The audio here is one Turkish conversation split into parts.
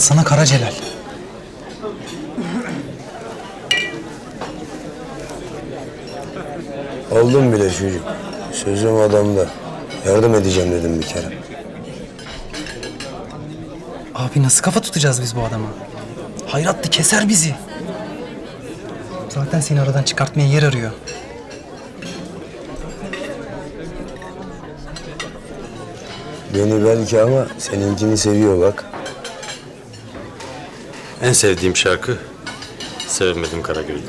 sana Kara Celal. Oldum bile çocuk. Sözüm adamda. Yardım edeceğim dedim bir kere. Abi nasıl kafa tutacağız biz bu adama? Hayratlı keser bizi. Zaten seni aradan çıkartmaya yer arıyor. Beni belki ama seninkini seviyor bak. En sevdiğim şarkı Sevemedim Karagöz'ü.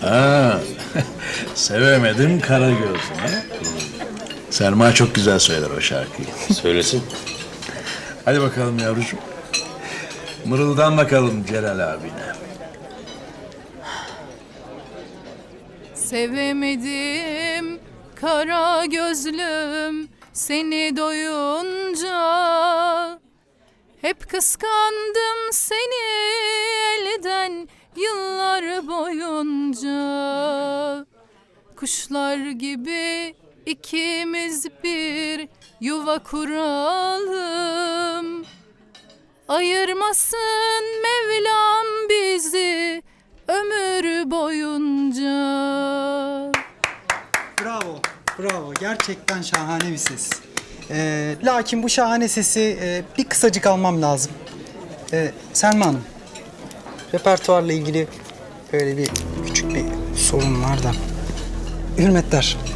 Ha, sevemedim kara gözlüm. ha? Selma çok güzel söyler o şarkıyı. Söylesin. Hadi bakalım yavrucuğum. Mırıldan bakalım Celal abine. Sevemedim kara gözlüm seni doyunca Hep kıskandım seni elden yıllar boyunca Kuşlar gibi ikimiz bir yuva kuralım Ayırmasın Mevlam bizi ömür boyunca. Bravo, bravo. Gerçekten şahane bir ses. Ee, lakin bu şahane sesi e, bir kısacık almam lazım. Ee, Selma Hanım, repertuarla ilgili böyle bir küçük bir sorun var da. Hürmetler.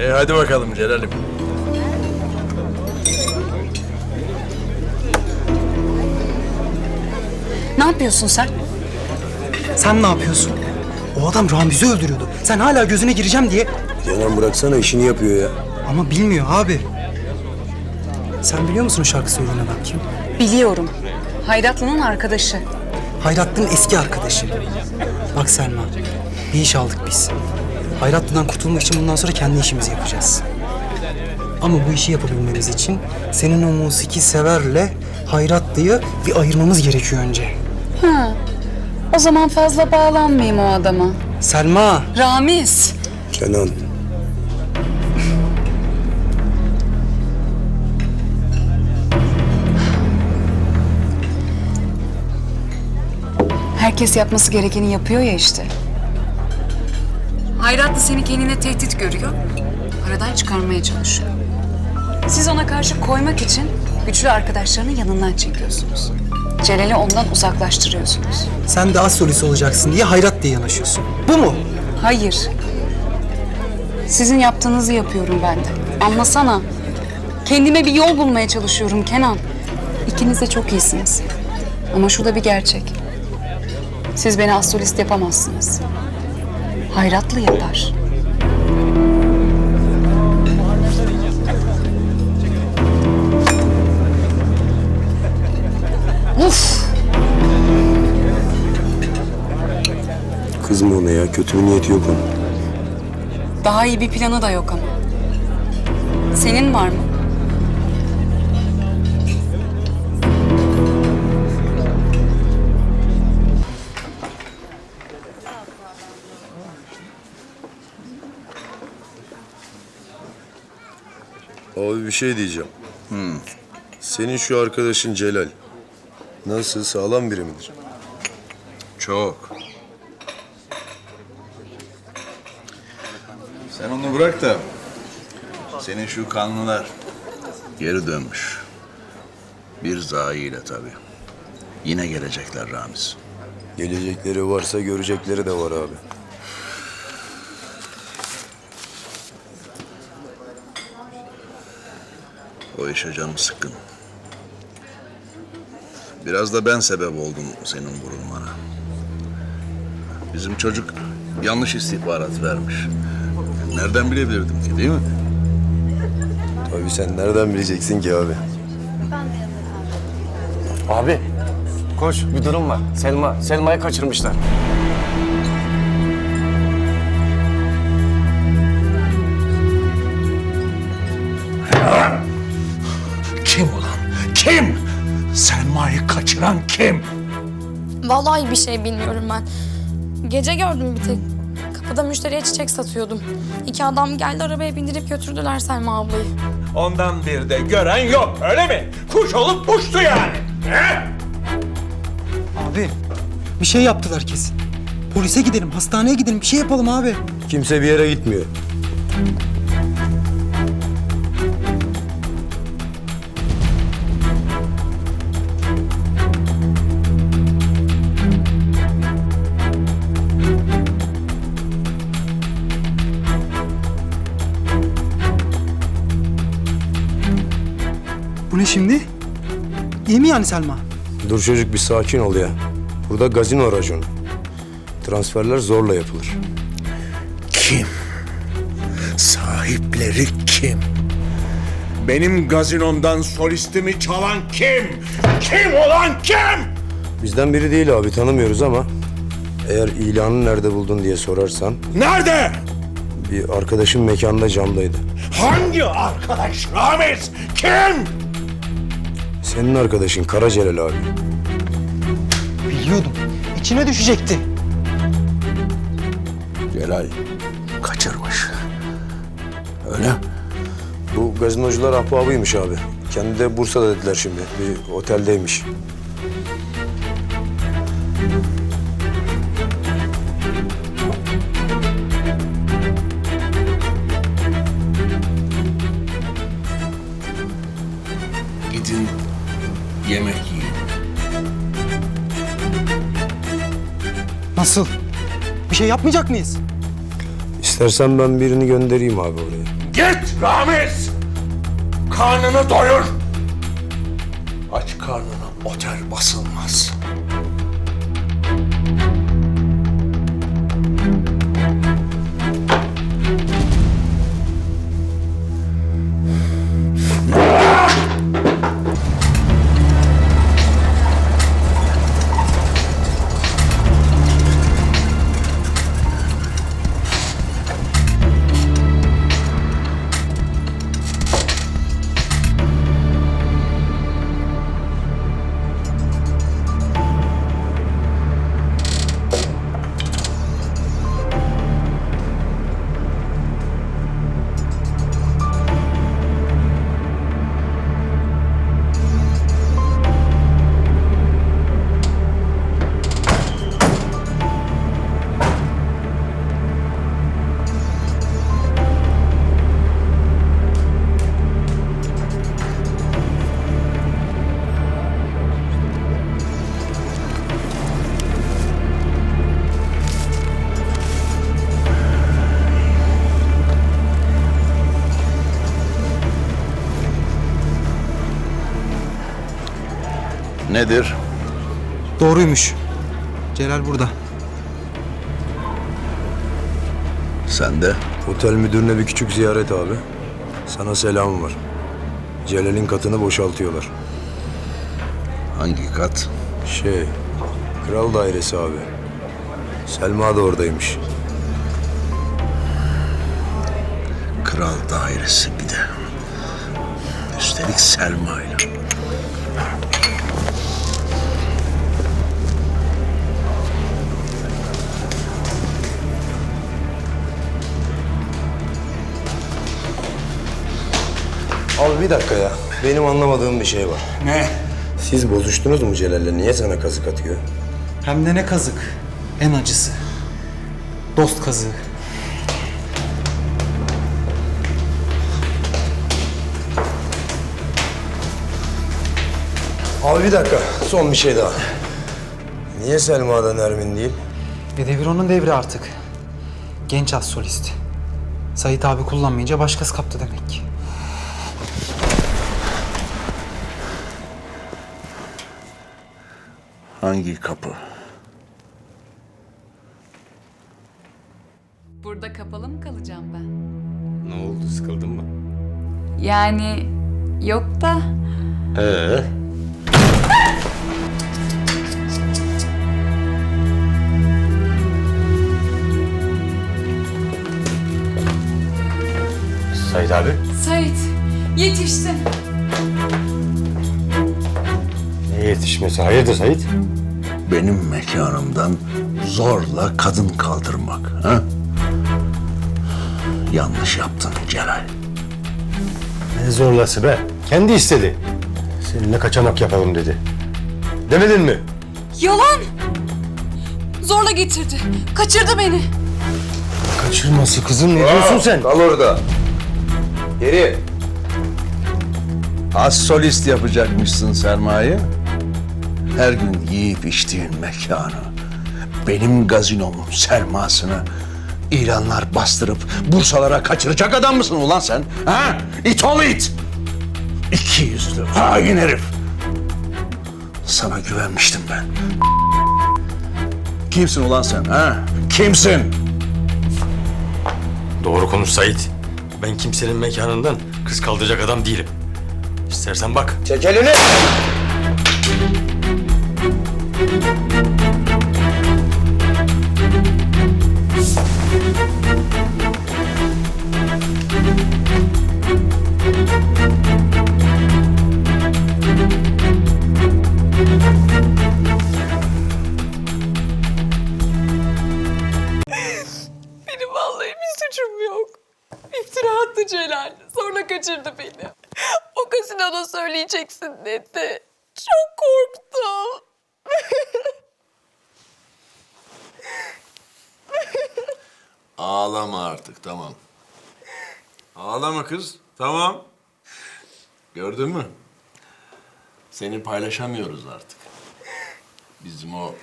E hadi bakalım Celal'im. Ne yapıyorsun sen? Sen ne yapıyorsun? O adam Ramiz'i öldürüyordu. Sen hala gözüne gireceğim diye Kenan bıraksana işini yapıyor ya. Ama bilmiyor abi. Sen biliyor musun o şarkı söyleyen adam kim? Biliyorum. Hayratlı'nın arkadaşı. Hayratlı'nın eski arkadaşı. Bak Selma, bir iş aldık biz. Hayratlı'dan kurtulmak için bundan sonra kendi işimizi yapacağız. Ama bu işi yapabilmemiz için senin o musiki severle Hayratlı'yı bir ayırmamız gerekiyor önce. O zaman fazla bağlanmayayım o adama. Selma, Ramiz. Kenan. Herkes yapması gerekeni yapıyor ya işte. Hayratlı seni kendine tehdit görüyor. Aradan çıkarmaya çalışıyor. Siz ona karşı koymak için güçlü arkadaşlarını yanından çekiyorsunuz. Celal'i ondan uzaklaştırıyorsunuz. sen de az solist olacaksın diye Hayratlı'ya yanaşıyorsun. Bu mu? Hayır. Sizin yaptığınızı yapıyorum ben de. Anlasana. Kendime bir yol bulmaya çalışıyorum Kenan. İkiniz de çok iyisiniz. Ama şu da bir gerçek. Siz beni astrolist yapamazsınız. Hayratlı yapar. Kızma ona ya. Kötü bir niyeti yok onun. Daha iyi bir planı da yok ama. Senin var mı? Abi bir şey diyeceğim. Senin şu arkadaşın Celal. Nasıl sağlam biri midir? Çok. Sen onu bırak da senin şu kanlılar geri dönmüş. Bir zayiyle tabii. Yine gelecekler Ramiz. Gelecekleri varsa görecekleri de var abi. O işe canım sıkkın. Biraz da ben sebep oldum senin vurulmana. Bizim çocuk yanlış istihbarat vermiş. Nereden bilebilirdim ki değil mi? Tabii sen nereden bileceksin ki abi? Abi koş bir durum var. Selma, Selma'yı kaçırmışlar. Kim ulan? Kim? Selma'yı kaçıran kim? Vallahi bir şey bilmiyorum ben. Gece gördüm bir tek. Kapıda müşteriye çiçek satıyordum. İki adam geldi arabaya bindirip götürdüler Selma ablayı. Ondan bir de gören yok öyle mi? Kuş olup uçtu yani. He? Abi bir şey yaptılar kesin. Polise gidelim, hastaneye gidelim, bir şey yapalım abi. Kimse bir yere gitmiyor. Ne şimdi? İyi mi yani Selma? Dur çocuk bir sakin ol ya. Burada gazino raconu. Transferler zorla yapılır. Kim? Sahipleri kim? Benim gazinomdan solistimi çalan kim? Kim olan kim? Bizden biri değil abi tanımıyoruz ama eğer ilanı nerede buldun diye sorarsan Nerede? bir arkadaşın mekanında camdaydı. Hangi arkadaş Ramiz? Kim? Senin arkadaşın Kara Celal abi. Biliyordum. İçine düşecekti. Celal kaçırmış. Öyle? Bu gazinocular ahbabıymış abi. Kendi de Bursa'da dediler şimdi. Bir oteldeymiş. Bir şey yapmayacak mıyız? İstersen ben birini göndereyim abi oraya. Git Ramiz! Karnını doyur! Aç karnına otel basılmaz. Nedir? Doğruymuş. Celal burada. Sen de Otel müdürüne bir küçük ziyaret abi. Sana selam var. Celal'in katını boşaltıyorlar. hangi kat? Şey, kral dairesi abi. Selma da oradaymış. Kral dairesi bir de. Üstelik Selma ile. Bir dakika ya. Benim anlamadığım bir şey var. Ne? Siz bozuştunuz mu Celal'le? Niye sana kazık atıyor? Hem de ne kazık. En acısı. Dost kazığı. Abi bir dakika. Son bir şey daha. Niye Selma'dan Ermin değil? E devir onun devri artık. Genç az solist. Sait abi kullanmayınca başkası kaptı demek ki. Hangi kapı? Burada kapalı mı kalacağım ben? Ne oldu sıkıldın mı? Yani yok da Ee? Sait abi. Sait yetiştin. Yetişmesi? Hayırdır Sait? Benim mekanımdan zorla kadın kaldırmak. Ha? yanlış yaptın Celal. Ne zorlası be? Kendi istedi. Seninle kaçamak yapalım dedi. Demedin mi? Yalan! Zorla getirdi. Kaçırdı beni. Kaçırması kızım ne diyorsun sen? Kal orada. Geri. Az solist yapacakmışsın sermaye. Her gün yiyip içtiğin mekanı, benim gazinomun sermasını ilanlar bastırıp Bursalara kaçıracak adam mısın ulan sen? Ha? İt ol it! İki yüzlü hain herif. Sana güvenmiştim ben. Kimsin ulan sen? Ha? Kimsin? Doğru konuş Sait. Ben kimsenin mekanından kız kaldıracak adam değilim. İstersen bak. Çek elini. Ağlama artık tamam. Ağlama kız tamam. Gördün mü? Seni paylaşamıyoruz artık. Bizim o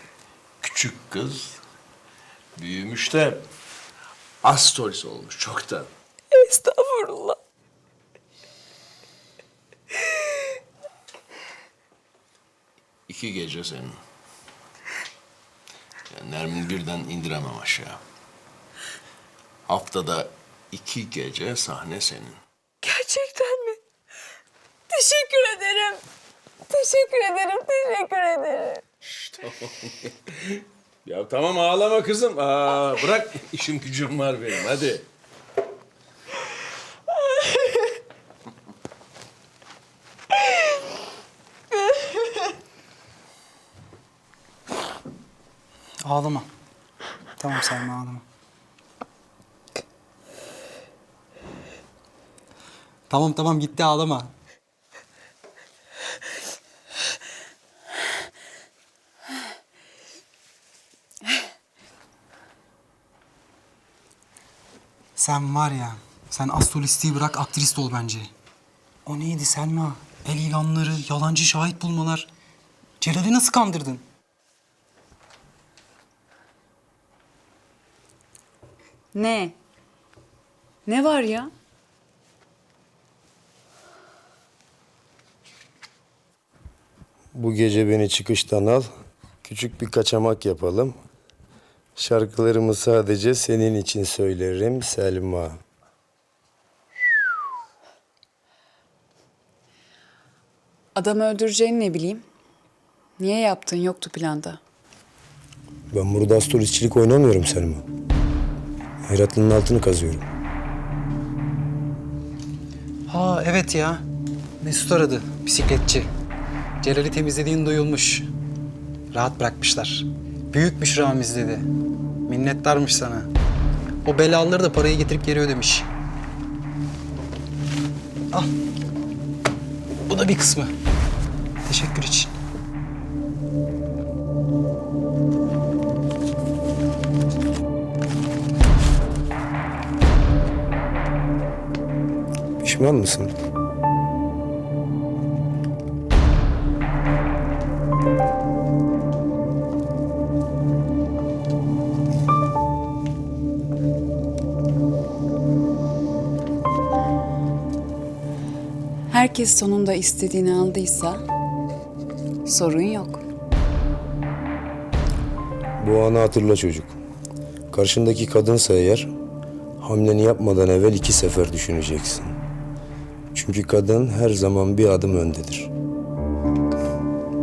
küçük kız büyümüş de astolis olmuş çoktan. Estağfurullah. İki gece senin. Yani Nermin birden indiremem aşağı. Haftada iki gece sahne senin. Gerçekten mi? Teşekkür ederim. Teşekkür ederim, teşekkür ederim. Ya tamam ağlama kızım. Aa, bırak işim gücüm var benim hadi. Ağlama. Tamam Selma ağlama. Tamam tamam gitti ağlama. Sen var ya, sen astrolistiği bırak aktrist ol bence. O neydi Selma? El ilanları, yalancı şahit bulmalar. Celal'i nasıl kandırdın? Ne? Ne var ya? Bu gece beni çıkıştan al. Küçük bir kaçamak yapalım. Şarkılarımı sadece senin için söylerim Selma. Adamı öldüreceğini ne bileyim. Niye yaptın yoktu planda. Ben burada astrolistçilik oynamıyorum Selma. Hayratlı'nın altını kazıyorum. Ha evet ya. Mesut aradı. Bisikletçi. Celal'i temizlediğin duyulmuş. Rahat bırakmışlar. Büyükmüş Ramiz dedi. Minnettarmış sana. O belalıları da parayı getirip geri ödemiş. Al. Bu da bir kısmı. Teşekkür için. Pişman mısın? Herkes sonunda istediğini aldıysa sorun yok. Bu anı hatırla çocuk. Karşındaki kadınsa eğer hamleni yapmadan evvel iki sefer düşüneceksin. Çünkü kadın her zaman bir adım öndedir.